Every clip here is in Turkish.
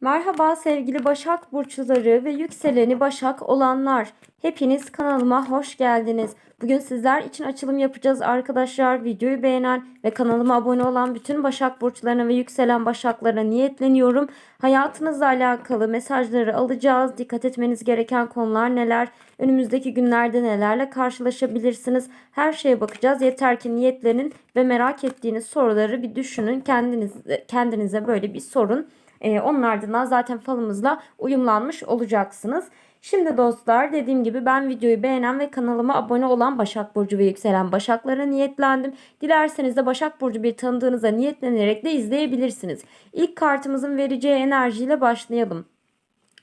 Merhaba sevgili Başak Burçları ve yükseleni Başak olanlar. Hepiniz kanalıma hoş geldiniz. Bugün sizler için açılım yapacağız arkadaşlar. Videoyu beğenen ve kanalıma abone olan bütün Başak Burçlarına ve yükselen Başaklara niyetleniyorum. Hayatınızla alakalı mesajları alacağız. Dikkat etmeniz gereken konular neler? Önümüzdeki günlerde nelerle karşılaşabilirsiniz? Her şeye bakacağız. Yeter ki niyetlenin ve merak ettiğiniz soruları bir düşünün. Kendiniz, kendinize böyle bir sorun. Ee, onun ardından zaten falımızla uyumlanmış olacaksınız. Şimdi dostlar dediğim gibi ben videoyu beğenen ve kanalıma abone olan Başak Burcu ve yükselen Başaklara niyetlendim. Dilerseniz de Başak Burcu bir tanıdığınıza niyetlenerek de izleyebilirsiniz. İlk kartımızın vereceği enerjiyle başlayalım.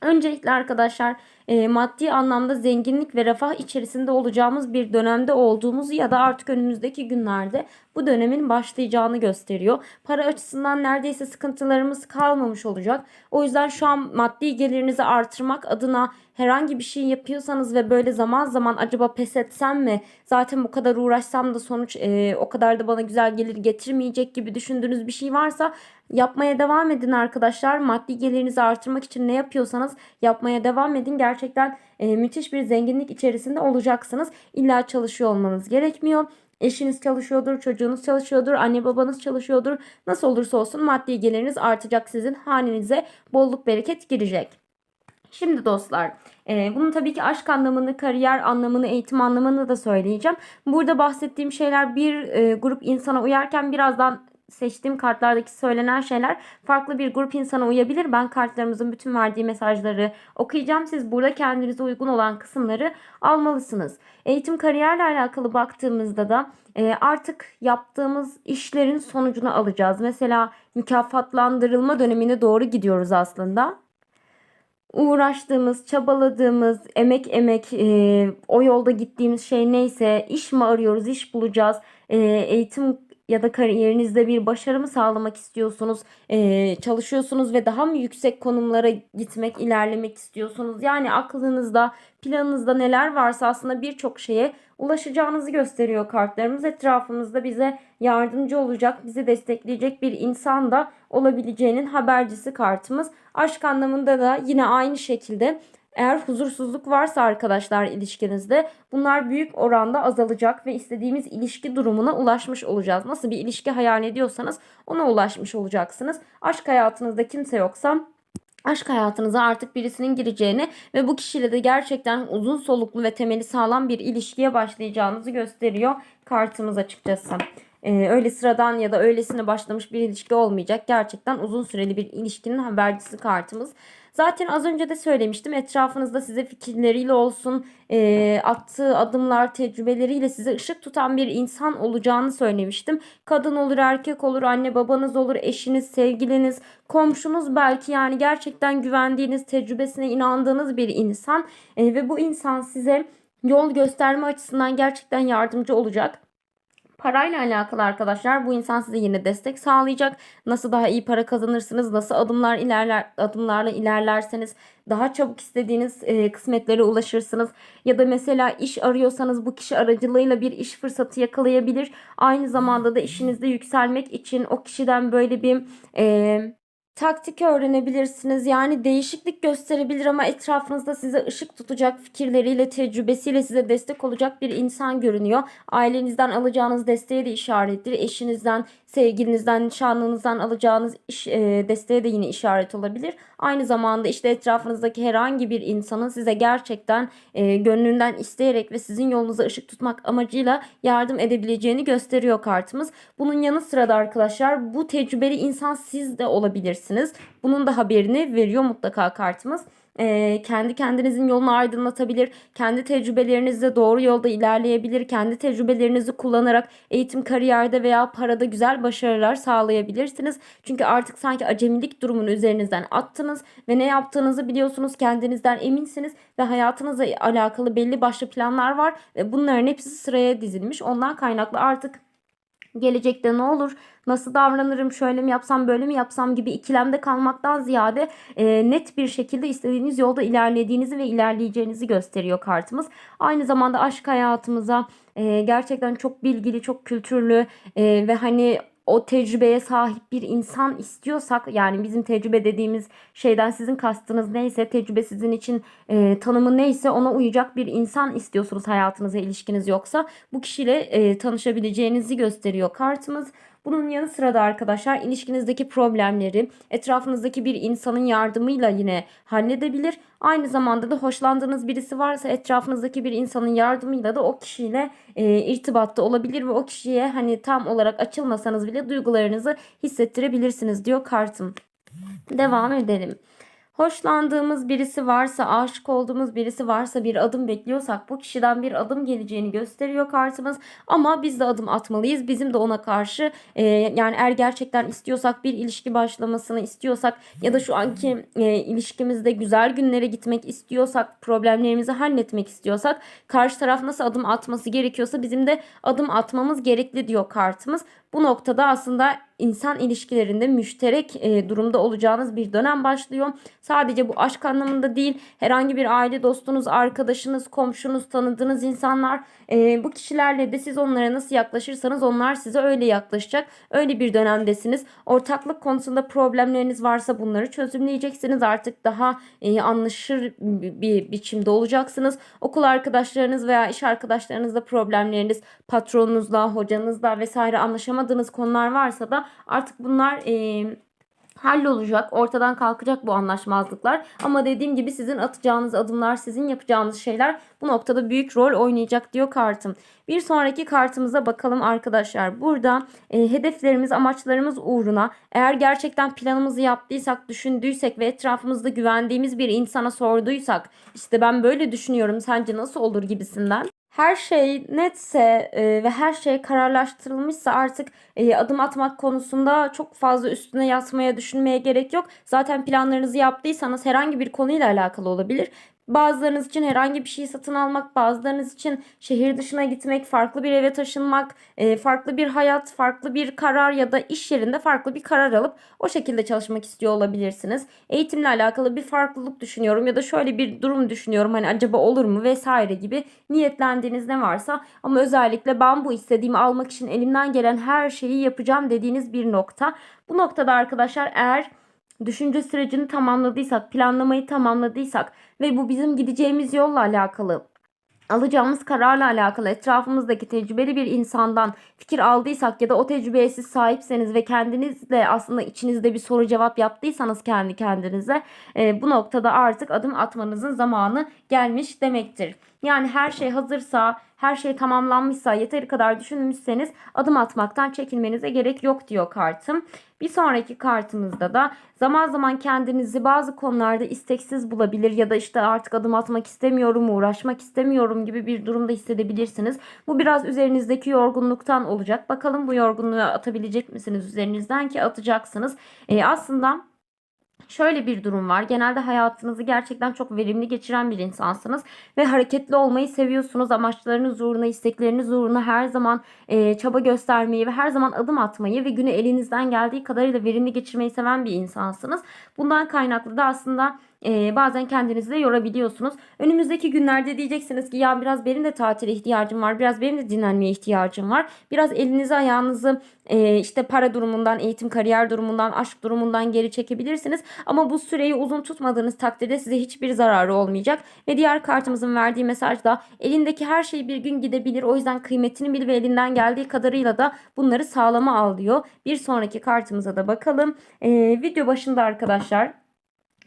Öncelikle arkadaşlar e, maddi anlamda zenginlik ve refah içerisinde olacağımız bir dönemde olduğumuzu ya da artık önümüzdeki günlerde bu dönemin başlayacağını gösteriyor. Para açısından neredeyse sıkıntılarımız kalmamış olacak. O yüzden şu an maddi gelirinizi artırmak adına herhangi bir şey yapıyorsanız ve böyle zaman zaman acaba pes etsem mi? Zaten bu kadar uğraşsam da sonuç e, o kadar da bana güzel gelir getirmeyecek gibi düşündüğünüz bir şey varsa yapmaya devam edin arkadaşlar. Maddi gelirinizi artırmak için ne yapıyorsanız yapmaya devam edin. Gerçekten e, müthiş bir zenginlik içerisinde olacaksınız. İlla çalışıyor olmanız gerekmiyor. Eşiniz çalışıyordur, çocuğunuz çalışıyordur, anne babanız çalışıyordur. Nasıl olursa olsun maddi geliriniz artacak sizin hanenize bolluk bereket girecek. Şimdi dostlar e, bunun tabii ki aşk anlamını, kariyer anlamını, eğitim anlamını da söyleyeceğim. Burada bahsettiğim şeyler bir e, grup insana uyarken birazdan seçtiğim kartlardaki söylenen şeyler farklı bir grup insana uyabilir. Ben kartlarımızın bütün verdiği mesajları okuyacağım. Siz burada kendinize uygun olan kısımları almalısınız. Eğitim kariyerle alakalı baktığımızda da e, artık yaptığımız işlerin sonucunu alacağız. Mesela mükafatlandırılma dönemine doğru gidiyoruz aslında uğraştığımız, çabaladığımız, emek emek e, o yolda gittiğimiz şey neyse iş mi arıyoruz, iş bulacağız, e, eğitim ya da kariyerinizde bir başarı mı sağlamak istiyorsunuz, e, çalışıyorsunuz ve daha mı yüksek konumlara gitmek, ilerlemek istiyorsunuz? Yani aklınızda, planınızda neler varsa aslında birçok şeye ulaşacağınızı gösteriyor kartlarımız. Etrafımızda bize yardımcı olacak, bizi destekleyecek bir insan da olabileceğinin habercisi kartımız. Aşk anlamında da yine aynı şekilde eğer huzursuzluk varsa arkadaşlar ilişkinizde bunlar büyük oranda azalacak ve istediğimiz ilişki durumuna ulaşmış olacağız. Nasıl bir ilişki hayal ediyorsanız ona ulaşmış olacaksınız. Aşk hayatınızda kimse yoksa aşk hayatınıza artık birisinin gireceğini ve bu kişiyle de gerçekten uzun soluklu ve temeli sağlam bir ilişkiye başlayacağınızı gösteriyor kartımız açıkçası. Ee, öyle sıradan ya da öylesine başlamış bir ilişki olmayacak. Gerçekten uzun süreli bir ilişkinin habercisi kartımız. Zaten az önce de söylemiştim etrafınızda size fikirleriyle olsun e, attığı adımlar tecrübeleriyle size ışık tutan bir insan olacağını söylemiştim. Kadın olur erkek olur anne babanız olur eşiniz sevgiliniz komşunuz belki yani gerçekten güvendiğiniz tecrübesine inandığınız bir insan e, ve bu insan size yol gösterme açısından gerçekten yardımcı olacak. Parayla alakalı arkadaşlar bu insan size yine destek sağlayacak. Nasıl daha iyi para kazanırsınız, nasıl adımlar ilerler adımlarla ilerlerseniz daha çabuk istediğiniz e, kısmetlere ulaşırsınız. Ya da mesela iş arıyorsanız bu kişi aracılığıyla bir iş fırsatı yakalayabilir. Aynı zamanda da işinizde yükselmek için o kişiden böyle bir e, taktik öğrenebilirsiniz. Yani değişiklik gösterebilir ama etrafınızda size ışık tutacak fikirleriyle, tecrübesiyle size destek olacak bir insan görünüyor. Ailenizden alacağınız desteğe de işarettir. Eşinizden, sevgilinizden, nişanlınızdan alacağınız iş, e, desteğe de yine işaret olabilir. Aynı zamanda işte etrafınızdaki herhangi bir insanın size gerçekten e, gönlünden isteyerek ve sizin yolunuza ışık tutmak amacıyla yardım edebileceğini gösteriyor kartımız. Bunun yanı sıra da arkadaşlar bu tecrübeli insan siz de olabilirsiniz. Bunun da haberini veriyor mutlaka kartımız e, kendi kendinizin yolunu aydınlatabilir, kendi tecrübelerinizle doğru yolda ilerleyebilir, kendi tecrübelerinizi kullanarak eğitim, kariyerde veya parada güzel başarılar sağlayabilirsiniz. Çünkü artık sanki acemilik durumunu üzerinizden attınız ve ne yaptığınızı biliyorsunuz, kendinizden eminsiniz ve hayatınızla alakalı belli başlı planlar var ve bunların hepsi sıraya dizilmiş. Ondan kaynaklı artık gelecekte ne olur, nasıl davranırım, şöyle mi yapsam, böyle mi yapsam gibi ikilemde kalmaktan ziyade e, net bir şekilde istediğiniz yolda ilerlediğinizi ve ilerleyeceğinizi gösteriyor kartımız. Aynı zamanda aşk hayatımıza e, gerçekten çok bilgili, çok kültürlü e, ve hani o tecrübeye sahip bir insan istiyorsak yani bizim tecrübe dediğimiz şeyden sizin kastınız neyse tecrübe sizin için e, tanımı neyse ona uyacak bir insan istiyorsunuz hayatınıza ilişkiniz yoksa bu kişiyle e, tanışabileceğinizi gösteriyor kartımız. Bunun yanı sıra da arkadaşlar ilişkinizdeki problemleri etrafınızdaki bir insanın yardımıyla yine halledebilir. Aynı zamanda da hoşlandığınız birisi varsa etrafınızdaki bir insanın yardımıyla da o kişiyle e, irtibatta olabilir ve o kişiye hani tam olarak açılmasanız bile duygularınızı hissettirebilirsiniz diyor kartım. Devam edelim. Hoşlandığımız birisi varsa, aşık olduğumuz birisi varsa bir adım bekliyorsak bu kişiden bir adım geleceğini gösteriyor kartımız. Ama biz de adım atmalıyız. Bizim de ona karşı e, yani eğer gerçekten istiyorsak bir ilişki başlamasını istiyorsak ya da şu anki e, ilişkimizde güzel günlere gitmek istiyorsak, problemlerimizi halletmek istiyorsak karşı taraf nasıl adım atması gerekiyorsa bizim de adım atmamız gerekli diyor kartımız. Bu noktada aslında insan ilişkilerinde müşterek e, durumda olacağınız bir dönem başlıyor. Sadece bu aşk anlamında değil, herhangi bir aile dostunuz, arkadaşınız, komşunuz, tanıdığınız insanlar e, bu kişilerle de siz onlara nasıl yaklaşırsanız onlar size öyle yaklaşacak. Öyle bir dönemdesiniz. Ortaklık konusunda problemleriniz varsa bunları çözümleyeceksiniz. Artık daha e, anlaşır bir biçimde olacaksınız. Okul arkadaşlarınız veya iş arkadaşlarınızla problemleriniz, patronunuzla, hocanızla vesaire anlaşamadığınız konular varsa da artık bunlar e, hallolacak, ortadan kalkacak bu anlaşmazlıklar. Ama dediğim gibi sizin atacağınız adımlar, sizin yapacağınız şeyler bu noktada büyük rol oynayacak diyor kartım. Bir sonraki kartımıza bakalım arkadaşlar. Burada e, hedeflerimiz, amaçlarımız uğruna eğer gerçekten planımızı yaptıysak, düşündüysek ve etrafımızda güvendiğimiz bir insana sorduysak işte ben böyle düşünüyorum sence nasıl olur gibisinden her şey netse e, ve her şey kararlaştırılmışsa artık e, adım atmak konusunda çok fazla üstüne yatmaya, düşünmeye gerek yok. Zaten planlarınızı yaptıysanız herhangi bir konuyla alakalı olabilir. Bazılarınız için herhangi bir şey satın almak, bazılarınız için şehir dışına gitmek, farklı bir eve taşınmak, e, farklı bir hayat, farklı bir karar ya da iş yerinde farklı bir karar alıp o şekilde çalışmak istiyor olabilirsiniz. Eğitimle alakalı bir farklılık düşünüyorum ya da şöyle bir durum düşünüyorum hani acaba olur mu vesaire gibi niyetlendiğiniz ne varsa ama özellikle ben bu istediğimi almak için elimden gelen her şeyi yapacağım dediğiniz bir nokta. Bu noktada arkadaşlar eğer düşünce sürecini tamamladıysak, planlamayı tamamladıysak ve bu bizim gideceğimiz yolla alakalı alacağımız kararla alakalı etrafımızdaki tecrübeli bir insandan fikir aldıysak ya da o tecrübeye siz sahipseniz ve kendinizle aslında içinizde bir soru cevap yaptıysanız kendi kendinize e, bu noktada artık adım atmanızın zamanı gelmiş demektir. Yani her şey hazırsa, her şey tamamlanmışsa, yeteri kadar düşünmüşseniz adım atmaktan çekinmenize gerek yok diyor kartım. Bir sonraki kartımızda da zaman zaman kendinizi bazı konularda isteksiz bulabilir ya da işte artık adım atmak istemiyorum, uğraşmak istemiyorum gibi bir durumda hissedebilirsiniz. Bu biraz üzerinizdeki yorgunluktan olacak. Bakalım bu yorgunluğu atabilecek misiniz üzerinizden ki atacaksınız. Ee, aslında Şöyle bir durum var. Genelde hayatınızı gerçekten çok verimli geçiren bir insansınız ve hareketli olmayı seviyorsunuz. Amaçlarınız uğruna, istekleriniz uğruna her zaman e, çaba göstermeyi ve her zaman adım atmayı ve günü elinizden geldiği kadarıyla verimli geçirmeyi seven bir insansınız. Bundan kaynaklı da aslında e, bazen kendinizi de yorabiliyorsunuz. Önümüzdeki günlerde diyeceksiniz ki ya biraz benim de tatile ihtiyacım var. Biraz benim de dinlenmeye ihtiyacım var. Biraz elinizi ayağınızı e, işte para durumundan, eğitim kariyer durumundan, aşk durumundan geri çekebilirsiniz. Ama bu süreyi uzun tutmadığınız takdirde size hiçbir zararı olmayacak. Ve diğer kartımızın verdiği mesaj da elindeki her şey bir gün gidebilir. O yüzden kıymetini bil ve elinden geldiği kadarıyla da bunları sağlama al diyor. Bir sonraki kartımıza da bakalım. E, video başında arkadaşlar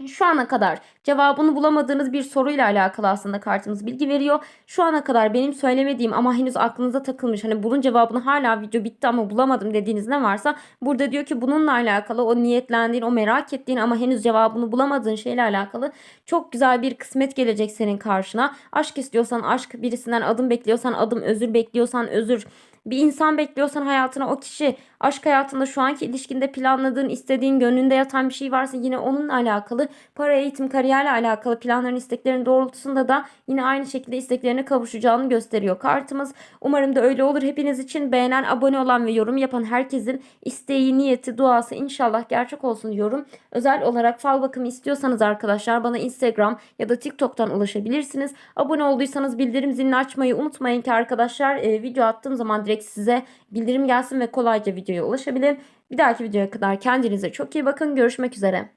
şu ana kadar cevabını bulamadığınız bir soruyla alakalı aslında kartımız bilgi veriyor. Şu ana kadar benim söylemediğim ama henüz aklınıza takılmış hani bunun cevabını hala video bitti ama bulamadım dediğiniz ne varsa burada diyor ki bununla alakalı o niyetlendiğin o merak ettiğin ama henüz cevabını bulamadığın şeyle alakalı çok güzel bir kısmet gelecek senin karşına. Aşk istiyorsan aşk birisinden adım bekliyorsan adım özür bekliyorsan özür bir insan bekliyorsan hayatına o kişi aşk hayatında şu anki ilişkinde planladığın, istediğin, gönlünde yatan bir şey varsa yine onunla alakalı para, eğitim, kariyerle alakalı planların, isteklerin doğrultusunda da yine aynı şekilde isteklerine kavuşacağını gösteriyor kartımız. Umarım da öyle olur. Hepiniz için beğenen, abone olan ve yorum yapan herkesin isteği, niyeti, duası inşallah gerçek olsun diyorum. Özel olarak fal bakımı istiyorsanız arkadaşlar bana Instagram ya da TikTok'tan ulaşabilirsiniz. Abone olduysanız bildirim zilini açmayı unutmayın ki arkadaşlar e, video attığım zaman direkt direkt size bildirim gelsin ve kolayca videoya ulaşabilin. Bir dahaki videoya kadar kendinize çok iyi bakın. Görüşmek üzere.